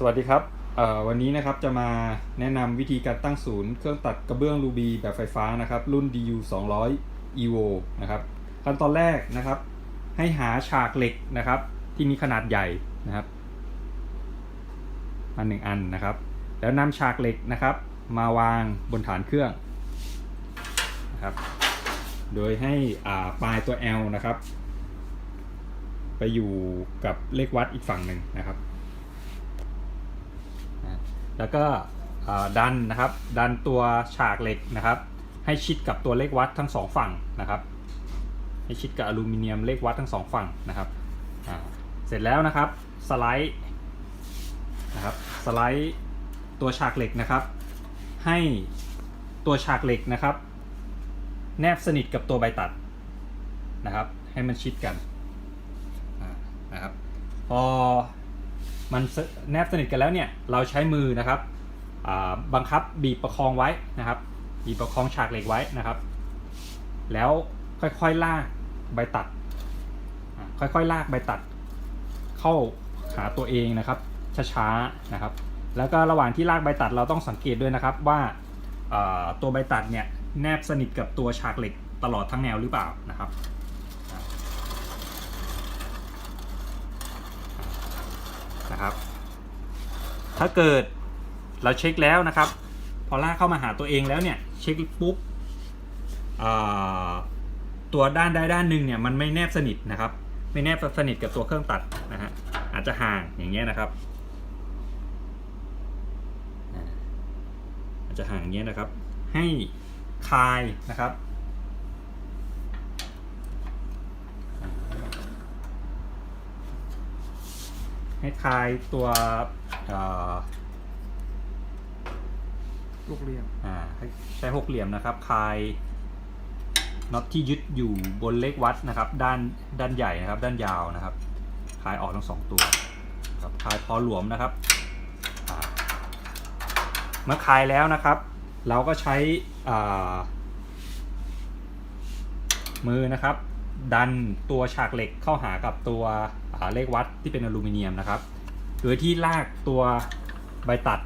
สวัสดีครับวันนี้นะครับจะมาแนะนำวิธีการตั้งศูนย์ เครื่องตัดกระเบื้องรูบีแบบไฟฟ้านะครับ รุ่น DU 200 EVO นะครับขั้นตอนแรกนะครับ ให้หาฉากเหล็กนะครับ ที่มีขนาดใหญ่นะครับมาหนึ่งอันนะครับ แล้วนำฉากเหล็กนะครับ มาวางบนฐานเครื่องนะครับ โดยให้ปลายตัว L นะครับ ไปอยู่กับเลขวัดอีกฝั่งหนึ่งนะครับ แล้วก็ดันนะครับ ดันตัวฉากเหล็กนะครับ ให้ชิดกับตัวเลขวัดทั้งสองฝั่งนะครับ ให้ชิดกับอลูมิเนียมเลขวัดทั้งสองฝั่งนะครับ เสร็จแล้วนะครับสไลด์นะครับสไลด์ตัวฉากเหล็กนะครับ ให้ตัวฉากเหล็กนะครับ แนบสนิทกับตัวใบตัดนะครับ ให้มันชิดกันนะครับพอ มันแนบสนิทกันแล้วเนี่ยเราใช้มือนะครับบังคับบีบประคองไว้นะครับ บีบประคองฉากเหล็กไว้นะครับ แล้วค่อยๆลากใบตัด ค่อยๆลากใบตัด เข้าหาตัวเองนะครับช้าๆนะครับ แล้วก็ระหว่างที่ลากใบตัดเราต้องสังเกตด้วยนะครับว่าตัวใบตัดเนี่ยแนบสนิทกับตัวฉากเหล็กตลอดทั้งแนวหรือเปล่านะครับ นะครับ ถ้าเกิดเราเช็คแล้วนะครับ พอลากเข้ามาหาตัวเองแล้วเนี่ยเช็คปุ๊บตัวด้านใดด้านหนึ่งเนี่ยมันไม่แนบสนิทนะครับ ไม่แนบสนิทกับตัวเครื่องตัดนะฮะอาจจะห่างอย่างเงี้ยนะครับอาอาจจะห่างอย่างเงี้ยนะครับ ให้คลายนะครับ ให้คลายตัวลูกเรียมอ่าใช้หกเหลี่ยมนะครับคลายน็อตที่ยึดอยู่บนเลขวัดนะครับ ด้านด้านใหญ่นะครับ ด้านยาวนะครับคลายออกทั้งสองตัวครับคลายพอหลวมนะครับเมื่อคลายแล้วนะครับ เราก็ใช้มือนะครับ ดันตัวฉากเหล็กเข้าหากับตัวเลขวัดที่เป็นอลูมิเนียมนะครับ โดยที่ลากตัวใบตัด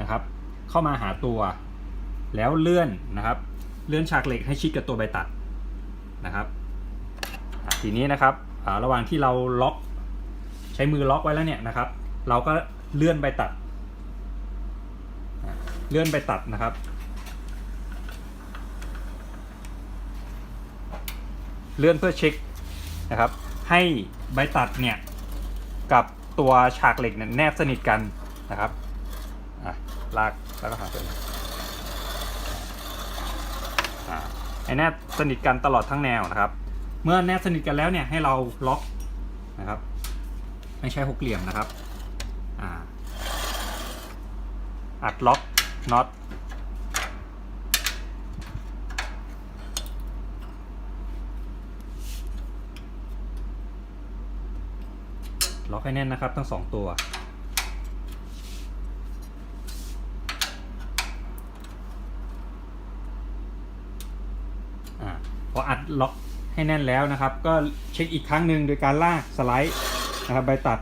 นะครับ เข้ามาหาตัวแล้วเลื่อนนะครับ เลื่อนฉากเหล็กให้ชิดกับตัวใบตัดนะครับทีนี้นะครับระหว่างที่เราล็อกใช้มือล็อกไว้แล้วเนี่ยนะครับ เราก็เลื่อนใบตัด เลื่อนใบตัดนะครับ เลื่อนเพื่อเช็คนะครับ ให้ใบตัดเนี่ยกับตัวฉากเหล็กเนี่ยแนบสนิทกันนะครับอะลากแล้วก็หาตัวเองอะให้แนบสนิทกันตลอดทั้งแนวนะครับ เมื่อแนบสนิทกันแล้วเนี่ยให้เราล็อกนะครับ ไม่ใช่หกเหลี่ยมนะครับอ่าอัดล็อกน็อต ล็อกให้แน่นนะครับทั้งสองตัวอาพออัดล็อกให้แน่นแล้วนะครับ ก็เช็คอีกครั้งหนึ่งโดยการลากสไลด์นะครับใบตัด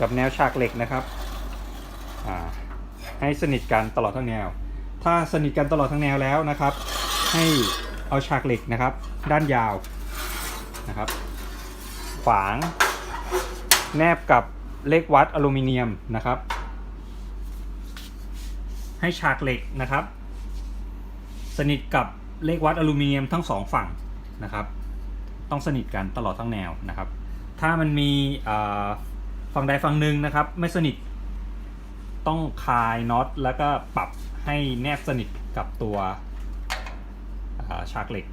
กับแนวฉากเหล็กนะครับอ่าให้สนิทกันตลอดทั้งแนว ถ้าสนิทกันตลอดทั้งแนวแล้วนะครับ ให้เอาฉากเหล็กนะครับ ด้านยาวนะครับ ขวาง แนบกับเลขวัดอลูมิเนียมนะครับ ให้ฉากเหล็กนะครับ สนิทกับเลขวัดอลูมิเนียมทั้งสองฝั่งนะครับ ต้องสนิทกันตลอดทั้งแนวนะครับ ถ้ามันมีฝั่งใดฝั่งหนึ่งนะครับ ไม่สนิทต้องคลายน็อตแล้วก็ปรับให้แนบสนิทกับตัวฉากเหล็ก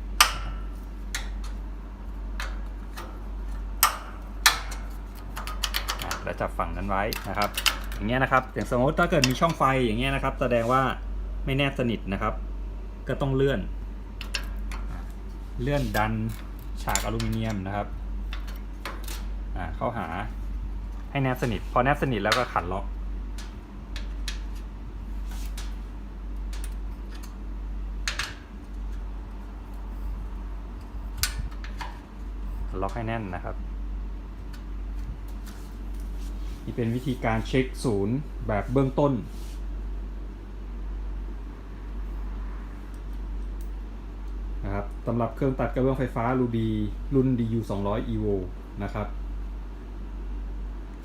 อะแล้ว จับฝั่งนั้นไว้นะครับ อย่างเงี้ยนะครับ อย่างสมมติถ้าเกิดมีช่องไฟอย่างเงี้ยนะครับ แสดงว่าไม่แนบสนิทนะครับ ก็ต้องเลื่อน เลื่อนดันฉากอลูมิเนียมนะครับอะเข้าหาให้แนบสนิท พอแนบสนิทแล้วก็ขันล็อกล็อกให้แน่นนะครับ นี่เป็นวิธีการเช็คศูนย์แบบเบื้องต้น นะครับสำหรับเครื่องตัดกระเบื้องไฟฟ้า Ruby รุ่น DU 200 EVO นะครับ